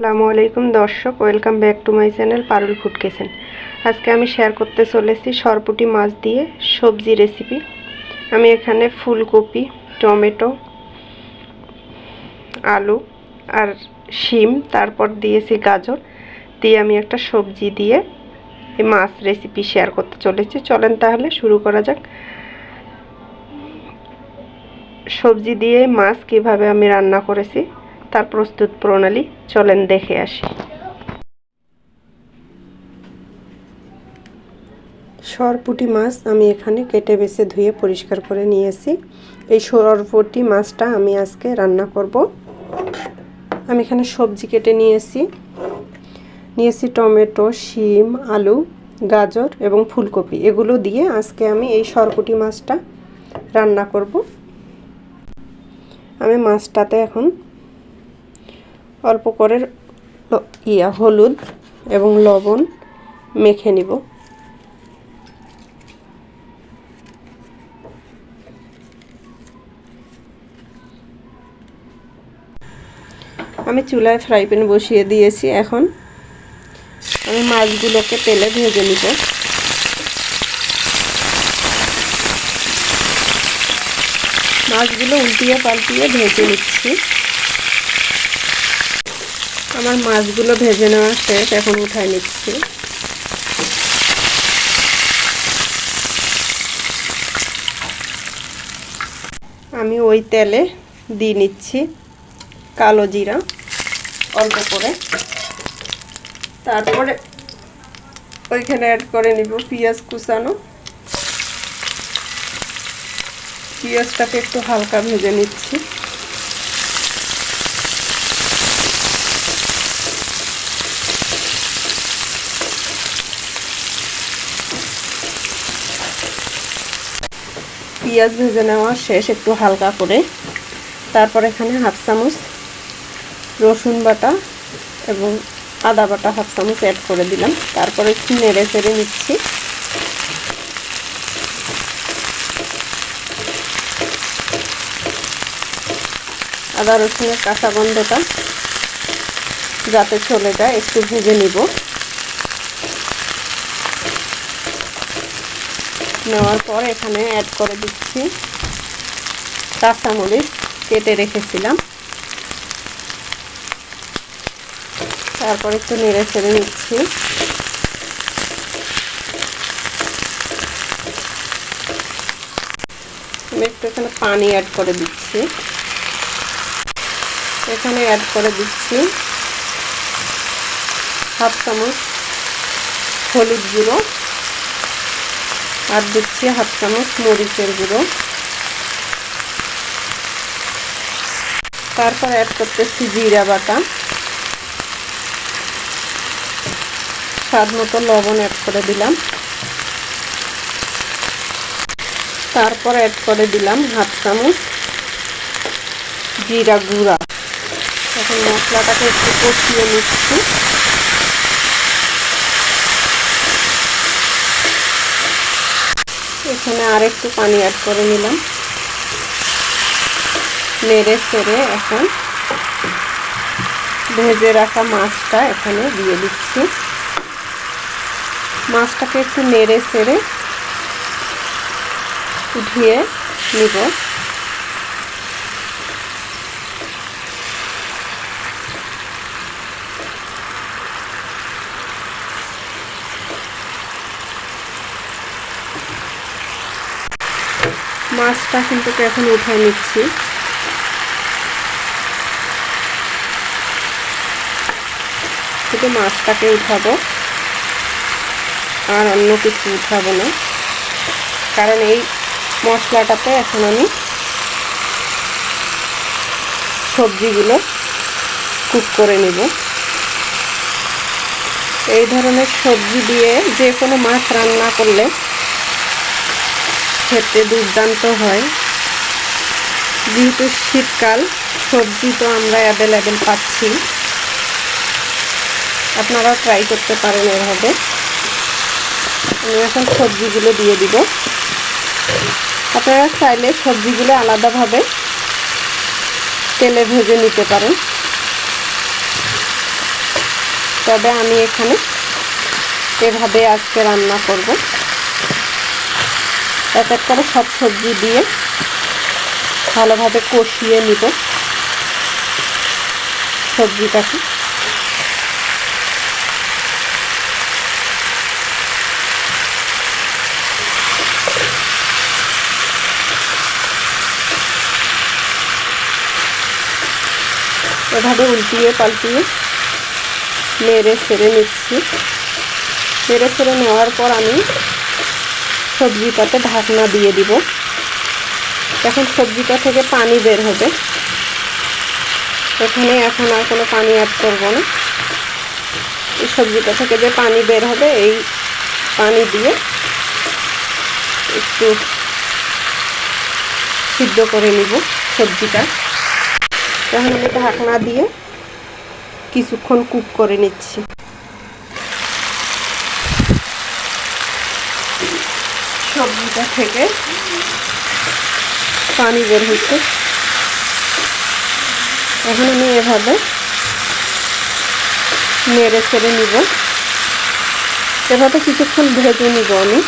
আসসালামু আলাইকুম দর্শক, welcome back to my channel Parul food kitchen আজকে আমি শেয়ার করতে চলেছি সরপুটি মাছ দিয়ে সবজি রেসিপি। আমি এখানে ফুলকপি, টমেটো, আলু আর শিম, তারপর দিয়েছি গাজর। দিয়ে আমি একটা সবজি দিয়ে এই মাছ রেসিপি শেয়ার করতে চলেছি। চলেন তাহলে শুরু করা যাক। সবজি দিয়ে মাছ কীভাবে আমি রান্না করেছি। তার প্রস্তুত প্রণালী, চলেন দেখে আসি। সরপুটি মাছ আমি এখানে কেটে বেছে ধুয়ে পরিষ্কার করে নিয়েছি। এই সরপুটি মাছটা আমি আজকে রান্না করব। আমি এখানে সবজি কেটে নিয়েছি। নিয়েছি টমেটো, শিম, আলু, গাজর এবং ফুলকপি। এগুলো দিয়ে আজকে আমি এই সরপুটি মাছটা রান্না করব। আমি মাছটাতে এখন অল্প করে ইয়া, হলুদ এবং লবণ মেখে নিব। আমি চুলায় ফ্রাই প্যান বসিয়ে দিয়েছি এখন। আমি মাছগুলোকে তেলে ভেজে নিব। মাছগুলো উল্টিয়ে পাল্টিয়ে ভেজে নিচ্ছি। আমার মাছগুলো ভেজে নেওয়া শেষ, এখন উঠায় নিচ্ছি। আমি ওই তেলে দিয়ে নিচ্ছি কালো জিরা, অল্প করে। তারপরে ওইখানে অ্যাড করে নিব পেঁয়াজ কুচানো। পেঁয়াজটাকে একটু হালকা ভেজে নিচ্ছি। পেঁয়াজ ভেজে নেওয়া শেষ একটু হালকা করে। তারপর এখানে হাফ চামচ রসুন বাটা এবং আদা বাটা হাফ চামচ অ্যাড করে দিলাম। তারপরে একটু নেড়ে চেড়ে নিচ্ছি। আদা রসুনের কাঁচা গন্ধটা যাতে চলে যায়, একটু ভেজে নিব। নেওয়ার পর এখানে অ্যাড করে দিচ্ছি কাঁচামরিচ কেটে রেখেছিলাম। তারপর একটু নেড়ে ছেড়ে নিচ্ছি। আমি একটু এখানে পানি অ্যাড করে দিচ্ছি। এখানে অ্যাড করে দিচ্ছি হাফ চামচ হলুদ গুঁড়ো। আর দিচ্ছি হাফ চামচ মরিচের গুঁড়ো। তারপর অ্যাড করতেছি জিরা বাটা। স্বাদ মতো লবণ অ্যাড করে দিলাম। তারপর অ্যাড করে দিলাম হাফ চামচ জিরা গুঁড়া। এখন মশলাটাকে একটু কষিয়ে নিচ্ছি। এখানে আর একটু পানি অ্যাড করে নিলাম। নেড়ে সেড়ে এখন ভেজে রাখা মাছটা এখানে দিয়ে দিচ্ছি। মাছটাকে একটু নেড়ে সেড়ে উঠিয়ে নিব। মাছটা কিন্তু এখন উঠে নিচ্ছি। শুধু মাছটাকে উঠাবো, আর অন্য কিছু উঠাবো না। কারণ এই মশলাটাতে এখন আমি সবজিগুলো কুক করে নেব। এই ধরনের সবজি দিয়ে যে কোনো মাছ রান্না করলে খেতে দুর্দান্ত হয়। যেহেতু শীতকাল, সবজি তো আমরা অ্যাভেলেবেল পাচ্ছি। আপনারাও ট্রাই করতে পারেন এভাবে। আমি এখন সবজিগুলো দিয়ে দিব। আপনারা চাইলে সবজিগুলো আলাদাভাবে তেলে ভেজে নিতে পারেন। তবে আমি এখানে এভাবে আজকে রান্না করব। এক এক করে সব সবজি দিয়ে ভালোভাবে কষিয়ে নিব সবজিটাকে। এভাবে উল্টিয়ে পাল্টিয়ে নেড়ে ছেড়ে নিচ্ছি। নেড়ে ছেড়ে নেওয়ার পর আমি সবজিটাতে ঢাকনা দিয়ে দিব। এখন সবজিটা থেকে পানি বের হবে। এখানে এখন আর কোনো পানি অ্যাড করব না। এই সবজিটা থেকে যে পানি বের হবে, এই পানি দিয়ে একটু সিদ্ধ করে নিব সবজিটা। এখন আমি ঢাকনা দিয়ে কিছুক্ষণ কুক করে নিচ্ছি সবজিটা থেকে পানি বের হচ্ছে। এখন আমি এভাবে নেড়ে ছেড়ে নিব। এভাবে কিছুক্ষণ ভেজে নিব আমি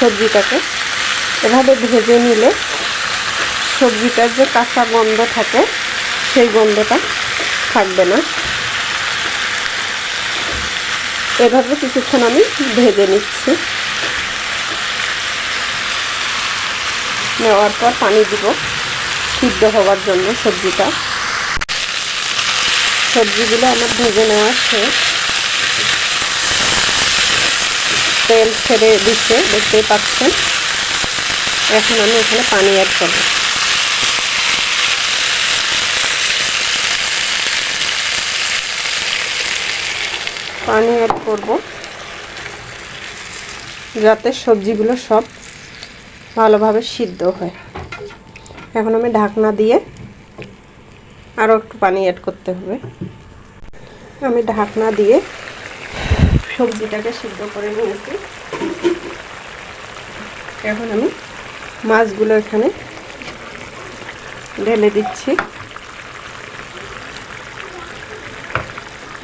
সবজিটাকে। এভাবে ভেজে নিলে সবজিটার যে কাঁচা গন্ধ থাকে, সেই গন্ধটা থাকবে না। এভাবে কিছুক্ষণ আমি ভেজে নিচ্ছি। নেওয়ার পর পানি দিব সিদ্ধ হওয়ার জন্য সবজিটা। সবজিগুলো আমার ভেজে নেওয়া শেষ। তেল ছেড়ে দিচ্ছে, দেখতেই পাচ্ছেন। এখন আমি এখানে পানি অ্যাড করব। পানি অ্যাড করব, যাতে সবজিগুলো সব ভালোভাবে সিদ্ধ হয়। এখন আমি ঢাকনা দিয়ে আরও একটু পানি অ্যাড করতে হবে। আমি ঢাকনা দিয়ে সবজিটাকে সিদ্ধ করে নিয়েছি। এখন আমি মাছগুলো এখানে ঢেলে দিচ্ছি।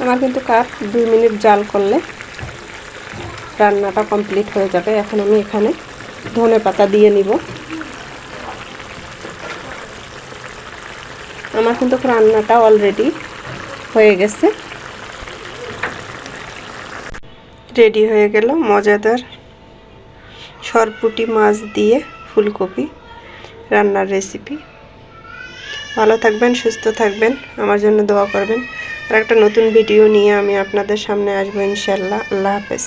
আমার কিন্তু কাপ দুই মিনিট জাল করলে রান্নাটা কমপ্লিট হয়ে যাবে। এখন আমি এখানে ধনে পাতা দিয়ে নিব। আমার কিন্তু রান্নাটা অলরেডি হয়ে গেছে। রেডি হয়ে গেল মজাদার সরপুটি মাছ দিয়ে ফুলকপি রান্নার রেসিপি ভালো থাকবেন, সুস্থ থাকবেন, আমার জন্য দোয়া করবেন। আর একটা নতুন ভিডিও নিয়ে আমি আপনাদের সামনে আসব ইনশাল্লাহ আল্লাহ হাফেজ।